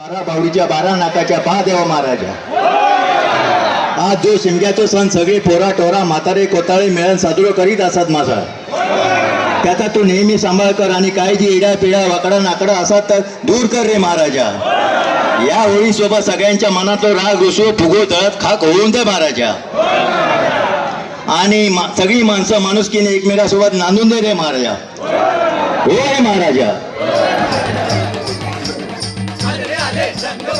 बारा बावडीच्या बारा नाकाच्या पहा देवा महाराजा. आज जो शिमग्याचो सण सगळे पोरा टोरा म्हातारे कोताळे मिळून साजरो करीत असत माझा. त्याचा तू नेहमी सांभाळ कर आणि काय जी इड्या पिड्या वाकडा नाकडा असतात तर दूर कर रे महाराजा. या होळी सोबत सगळ्यांच्या मनातलो राग रुसो फुगो तळत खाक होऊन दे महाराजा. आणि मा- सगळी माणसं माणुसकीने एकमेकासोबत नांदून दे रे महाराजा. हो रे महाराजा.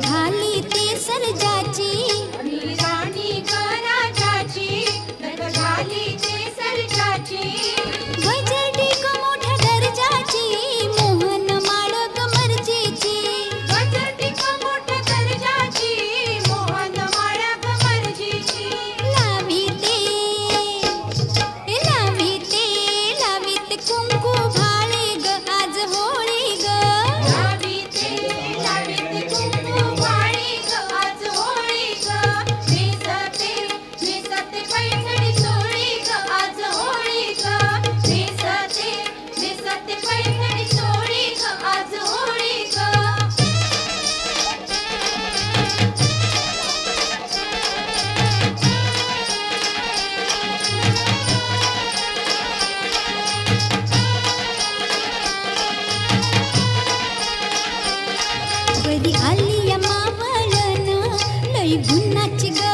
घाली ते सर जाची। నచ్చగా